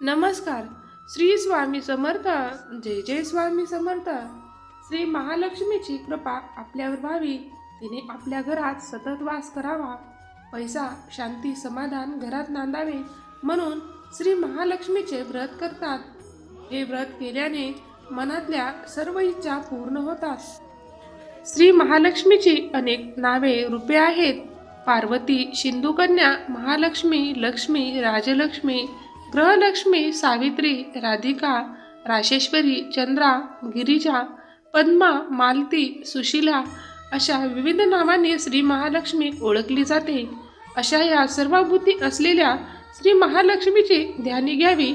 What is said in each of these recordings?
नमस्कार. श्री स्वामी समर्थ जय जय स्वामी समर्थ. श्री महालक्ष्मीची कृपा आपल्यावर व्हावी. तिने आपल्या घरात सतत वास करावा. पैसा शांती समाधान घरात नांदावे म्हणून श्री महालक्ष्मीचे व्रत करतात. हे व्रत केल्याने मनातल्या सर्व इच्छा पूर्ण होतात. श्री महालक्ष्मीची अनेक नावे रूपे आहेत. पार्वती सिंधुकन्या महालक्ष्मी लक्ष्मी राजलक्ष्मी ग्रहलक्ष्मी सावित्री राधिका राशेश्वरी चंद्रा गिरिजा पद्मा मालती सुशीला अशा विविध नावांनी श्री महालक्ष्मी ओळखली जाते. अशा या सर्वभूती असलेल्या श्री महालक्ष्मीची ध्यानी घ्यावी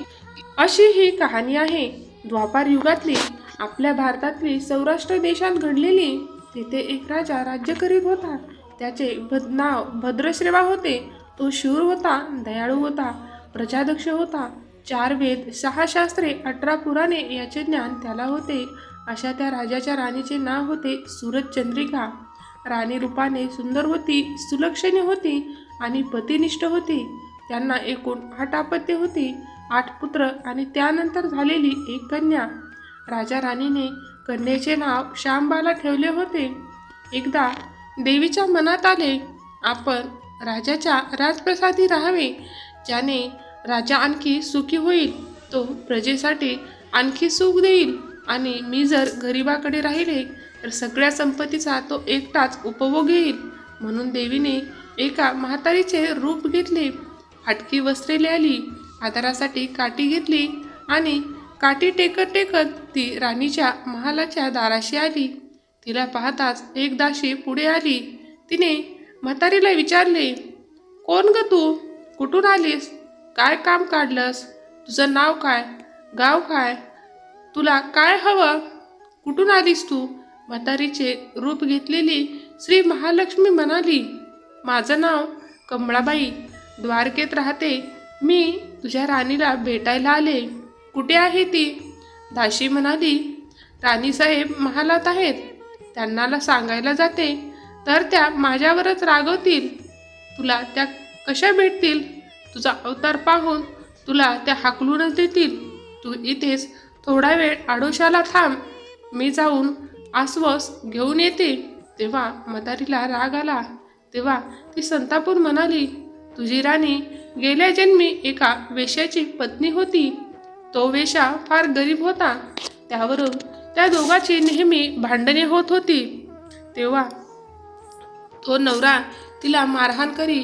अशी ही कहाणी आहे. द्वापार युगातली आपल्या भारतातली सौराष्ट्र देशात घडलेली तिथे एक राजा राज्य करीत होता. त्याचे भद नाव भद्रश्रेवा होते. तो शूर होता दयाळू होता. प्रजाध्यक्ष होता. चार वेद सहा शास्त्रे अठरा पुराणे याचे ज्ञान त्याला होते. अशा त्या राजाच्या राणीचे नाव होते सूरज चंद्रिका राणी रूपाने सुंदर होती सुलक्षणी होती आणि पतिनिष्ठ होती. त्यांना एकूण आठ आपत्य होती आठ पुत्र आणि त्यानंतर झालेली एक कन्या. राजा राणीने कन्येचे नाव श्यामबाला ठेवले होते. एकदा देवीच्या मनात आले आपण राजाच्या राजप्रसादी राहावे. ज्याने राजा आणखी सुखी होईल तो प्रजेसाठी आणखी सुख देईल. आणि मी जर गरिबाकडे राहिले तर सगळ्या संपत्तीचा तो एकटाच उपभोग घेईल. म्हणून देवीने एका म्हातारीचे रूप घेतले फाटकी वस्त्रे लिहिली आधारासाठी काठी घेतली आणि काठी टेकत टेकत ती राणीच्या महालाच्या दाराशी आली. तिला पाहताच एक दाशी पुढे आली. तिने म्हातारीला विचारले कोण ग तू? कुठून आलीस? काय काम काढलंस? तुझं नाव काय? गाव काय? तुला काय हवं? कुठून आलीस तू? म्हातारीचे रूप घेतलेली श्री महालक्ष्मी म्हणाली माझं नाव कमळाबाई. द्वारकेत राहते. मी तुझ्या राणीला भेटायला आले. कुठे आहे ती? दाशी म्हणाली राणीसाहेब महालात आहेत. त्यांनाला सांगायला जाते. तर त्या माझ्यावरच रागवतील. तुला त्या कशा भेटतील? तुझा अवतार पाहून तुला त्या हाकलूनच देतील. तू इथेच थोडा वेळ आडोशाला थांब. मी जाऊन आश्वास घेऊन येते. तेव्हा म्हातारीला राग आला. तेव्हा ती संतापून म्हणाली तुझी राणी गेल्या जन्मी एका वेश्याची पत्नी होती. तो वेशा फार गरीब होता. त्यावरून त्या दोघाची नेहमी भांडणे होत होती. तेव्हा तो नवरा तिला मारहाण करी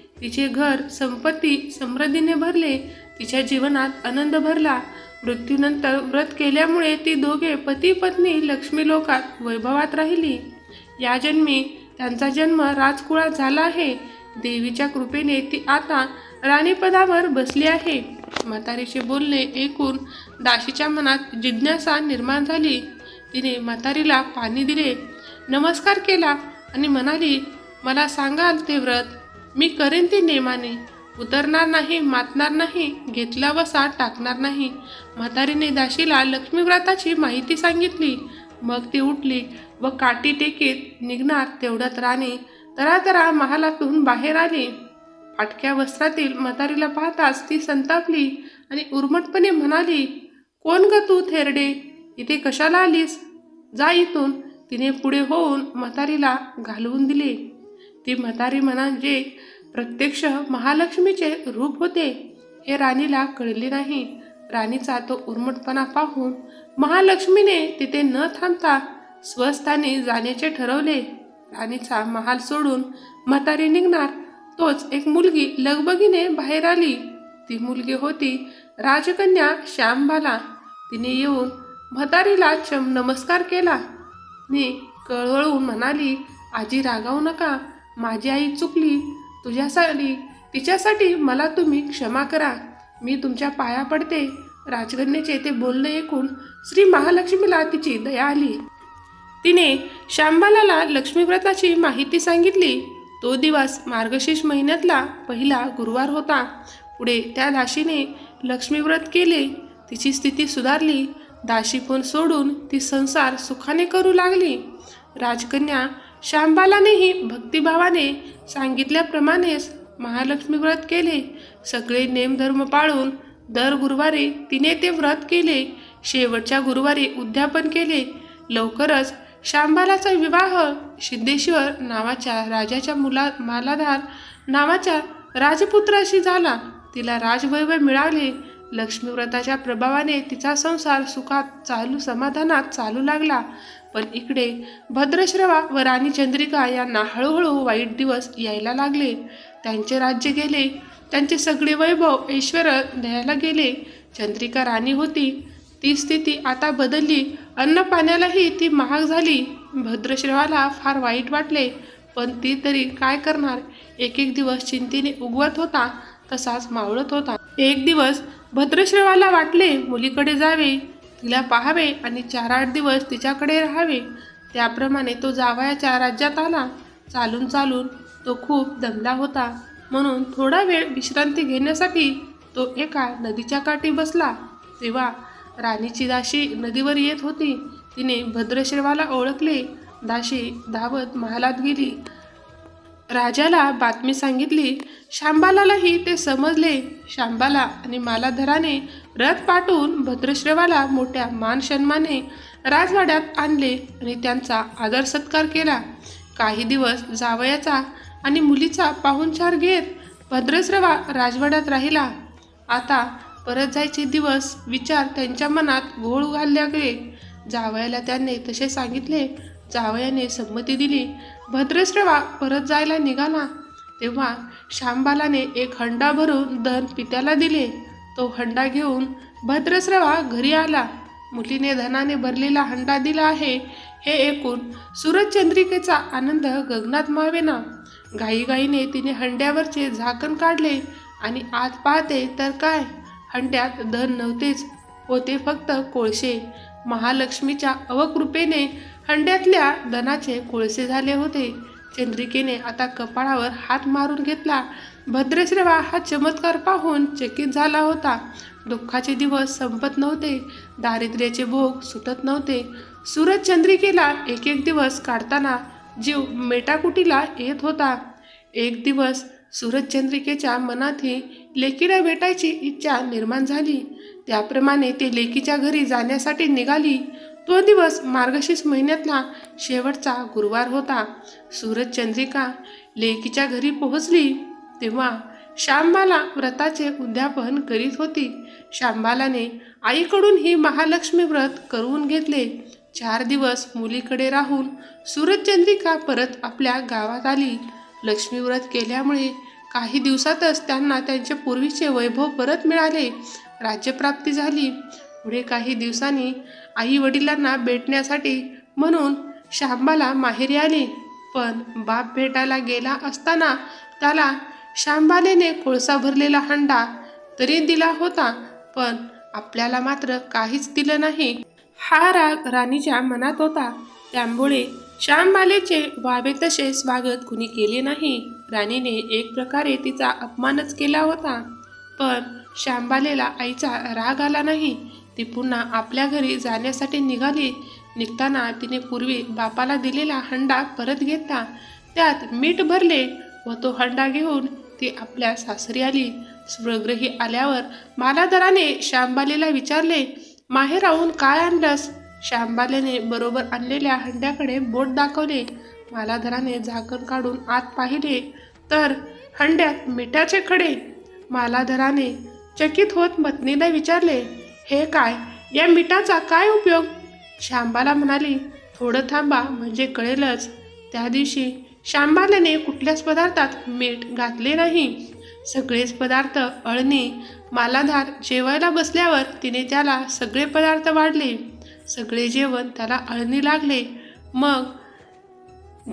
तिचे घर संपत्ती समृद्धीने भरले तिच्या जीवनात आनंद भरला. मृत्यूनंतर व्रत केल्यामुळे ती दोघे पती पत्नी लक्ष्मी लोकात वैभवात राहिली. या जन्मी त्यांचा जन्म राजकुळात झाला आहे. देवीच्या कृपेने ती आता राणीपदावर बसली आहे. म्हातारीचे बोलणे ऐकून दाशीच्या मनात जिज्ञासा निर्माण झाली. तिने म्हातारीला पाणी दिले. नमस्कार केला आणि म्हणाली मला सांगाल ते व्रत मी करेन ते नेमाने. उतरणार नाही मातणार नाही घेतला वसा टाकणार नाही. म्हातारीने दाशीला लक्ष्मीव्रताची माहिती सांगितली. मग ती उठली व काठी टेकीत निघणार तेवढ्यात राणी. तरातरा महालातून बाहेर आली. फाटक्या वस्त्रातील म्हातारीला पाहताच ती संतापली आणि उर्मटपणे म्हणाली कोण ग तू थेरडे? इथे कशाला आलीस? जा इथून. तिने पुढे होऊन म्हातारीला घालवून दिले. ती म्हातारी म्हणजे प्रत्यक्ष महालक्ष्मीचे रूप होते हे राणीला कळले नाही. राणीचा तो उर्मटपणा पाहून महालक्ष्मीने तिथे न थांबता स्वस्थानी जाण्याचे ठरवले. राणीचा महाल सोडून म्हातारी निघणार. तोच एक मुलगी लगबगीने बाहेर आली. ती मुलगी होती राजकन्या श्यामबाला. तिने येऊन म्हातारीला चम नमस्कार केला. मी कळवळून म्हणाली आजी रागावू नका. माझी आई चुकली तुझ्यासाठी तिच्यासाठी मला तुम्ही क्षमा करा. मी तुमच्या पाया पडते. राजकन्याचे ते बोलणे ऐकून श्री महालक्ष्मीला तिची दया आली. तिने शांबालाला लक्ष्मीव्रताची माहिती सांगितली. तो दिवस मार्गशीर्ष महिन्यातला पहिला गुरुवार होता. पुढे त्या दाशीने लक्ष्मीव्रत केले. तिची स्थिती सुधारली. दाशीपण सोडून ती संसार सुखाने करू लागली. राजकन्या शांबालानेही भक्तिभावाने सांगितल्याप्रमाणेच महालक्ष्मी व्रत केले. सगळे नेमधर्म पाळून दर गुरुवारी तिने ते व्रत केले. शेवटच्या गुरुवारी उद्यापन केले. लवकरच शांबालाचा विवाह सिद्धेश्वर नावाच्या राजाच्या मुला मालाधार नावाच्या राजपुत्राशी झाला. तिला राजवैभव मिळाले. लक्ष्मीव्रताच्या प्रभावाने तिचा संसार सुखात चालू समाधानात चालू लागला. पण इकडे भद्रश्रवा व राणी चंद्रिका यांना हळूहळू वाईट दिवस यायला लागले. त्यांचे राज्य गेले. त्यांचे सगळे वैभव ऐश्वर द्यायला गेले. चंद्रिका राणी होती. ती स्थिती आता बदलली. अन्न पाण्यालाही ती महाग झाली. भद्रश्रवाला फार वाईट वाटले. पण ती तरी काय करणार? एक एक दिवस चिंतेने उगवत होता. तसाच मावळत होता. एक दिवस भद्रश्रवाला वाटले मुलीकडे जावे तिला पाहावे आणि चार आठ दिवस तिच्याकडे राहावे. त्याप्रमाणे तो जावयाच्या राज्यात आला. चालून चालून तो खूप दमला होता. म्हणून थोडा वेळ विश्रांती घेण्यासाठी तो एका नदीच्या काठी बसला. तेव्हा राणीची दाशी नदीवर येत होती. तिने भद्रश्रवाला ओळखले. दाशी धावत महालात गेली. राजाला बातमी सांगितली शांबालालाही ते समजले. शांबाला आणि मालाधराने रथ पाठवून भद्रश्रवाला मोठ्या मानसन्माने राजवाड्यात आणले आणि त्यांचा आदर सत्कार केला. काही दिवस जावयाचा आणि मुलीचा पाहुणचार घेत भद्रश्रवा राजवाड्यात राहिला. आता परत जायचे दिवस विचार त्यांच्या मनात घोळ घालले जावयाला त्यांनी तसे सांगितले जावयाने संमती दिली. भद्रेश्रवा परत जायला निघाला. तेव्हा शांबालाने एक हंडा भरून धन पित्याला दिले. तो हंडा घेऊन भद्रश्रवा घरी आला. मुलीने धनाने भरलेला हंडा दिला आहे. हे ऐकून सूरजचंद्रिकेचा आनंद गगनात मावेना. घाईघाईने तिने हंड्यावरचे झाकण काढले आणि आत पाहते तर काय? हंड्यात धन नव्हतेच. होते फक्त कोळशे. महालक्ष्मीच्या अवकृपेने हंड्यातल्या धनाचे कोळसे झाले होते. चंद्रिकेने आता कपाळावर हात मारून घेतला. भद्रश्रवा हा चमत्कार पाहून चकित झाला होता. दुःखाचे दिवस संपत नव्हते. दारिद्र्याचे भोग सुटत नव्हते. सूरज चंद्रिकेला एक एक दिवस काढताना जीव मेटाकुटीला येत होता. एक दिवस सूरज चंद्रिकेच्या मनातही लेकीला भेटायची इच्छा निर्माण झाली. त्याप्रमाणे ते लेकीच्या घरी जाण्यासाठी निघाली. तो दिवस मार्गशीर्ष महिन्यातला शेवटचा गुरुवार होता. सूरज चंद्रिका लेकीच्या घरी पोहोचली. तेव्हा श्यामबाला व्रताचे उद्यापन करीत होती. श्यामबालाने आईकडून ही महालक्ष्मी व्रत करून घेतले. चार दिवस मुलीकडे राहून सूरजचंद्रिका परत आपल्या गावात आली. लक्ष्मी व्रत केल्यामुळे काही दिवसातच त्यांना त्यांचे पूर्वीचे वैभव परत मिळाले. राज्यप्राप्ती झाली. पुढे काही दिवसांनी आई वडिलांना भेटण्यासाठी म्हणून शांबाला माहेरी आली. पण बाप भेटायला गेला असताना त्याला शांबालेने कोळसा भरलेला हंडा तरी दिला होता पण आपल्याला मात्र काहीच दिलं नाही. हा राग राणीच्या मनात होता. त्यामुळे श्यामबालेचे व्हावे तसे स्वागत कुणी केले नाही. राणीने एक प्रकारे तिचा अपमानच केला होता. पण श्यामबालेला आईचा राग आला नाही. ती पुन्हा आपल्या घरी जाण्यासाठी निघाली. निघताना तिने पूर्वी बापाला दिलेला हंडा परत घेतला. त्यात मीठ भरले व तो हंडा घेऊन ती आपल्या सासरी आली. स्वगृही आल्यावर मालादराने श्यामबालेला विचारले माहेराहून काय आणलंस? शांबालेने बरोबर आणलेल्या हंड्याकडे बोट दाखवले. मालाधराने झाकण काढून आत पाहिले तर हंड्यात मिठाचे खडे. मालाधराने चकित होत पत्नीला विचारले हे काय? या मिठाचा काय उपयोग? शांबाला म्हणाली थोडं थांबा म्हणजे कळेलच. त्या दिवशी श्यामबालाने कुठल्याच पदार्थात मीठ घातले नाही. सगळेच पदार्थ अळणी मालाधार जेवायला बसल्यावर तिने त्याला सगळे पदार्थ वाढले. सगळे जेवण त्याला अळणी लागले. मग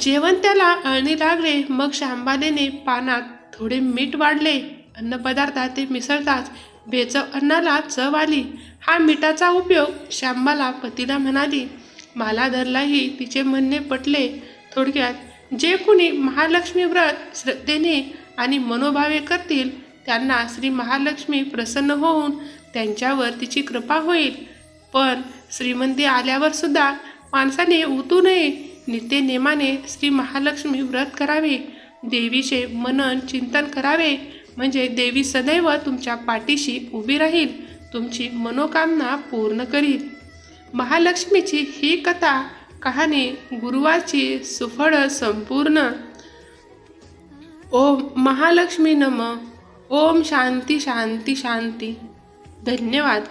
जेवण त्याला अळणी लागले मग शांबानेने पानात थोडे मीठ वाढले. अन्नपदार्थात ते मिसळताच बेचव अन्नाला चव आली. हा मिठाचा उपयोग शांबाला पतीला म्हणाली मला धरलाही तिचे म्हणणे पटले. थोडक्यात जे कुणी महालक्ष्मी व्रत श्रद्धेने आणि मनोभावे करतील त्यांना श्री महालक्ष्मी प्रसन्न होऊन त्यांच्यावर तिची कृपा होईल. पण श्रीमंती आल्यावर सुद्धा माणसाने उतू नये नित्य नेमाने श्री महालक्ष्मी व्रत करावे. देवीचे मनन चिंतन करावे. म्हणजे देवी सदैव तुमच्या पाठीशी उभी राहील. तुमची मनोकामना पूर्ण करील. महालक्ष्मीची ही कथा कहाणी गुरुवारची सुफळ संपूर्ण. ओम महालक्ष्मी नम. ओम शांती शांती शांती. धन्यवाद.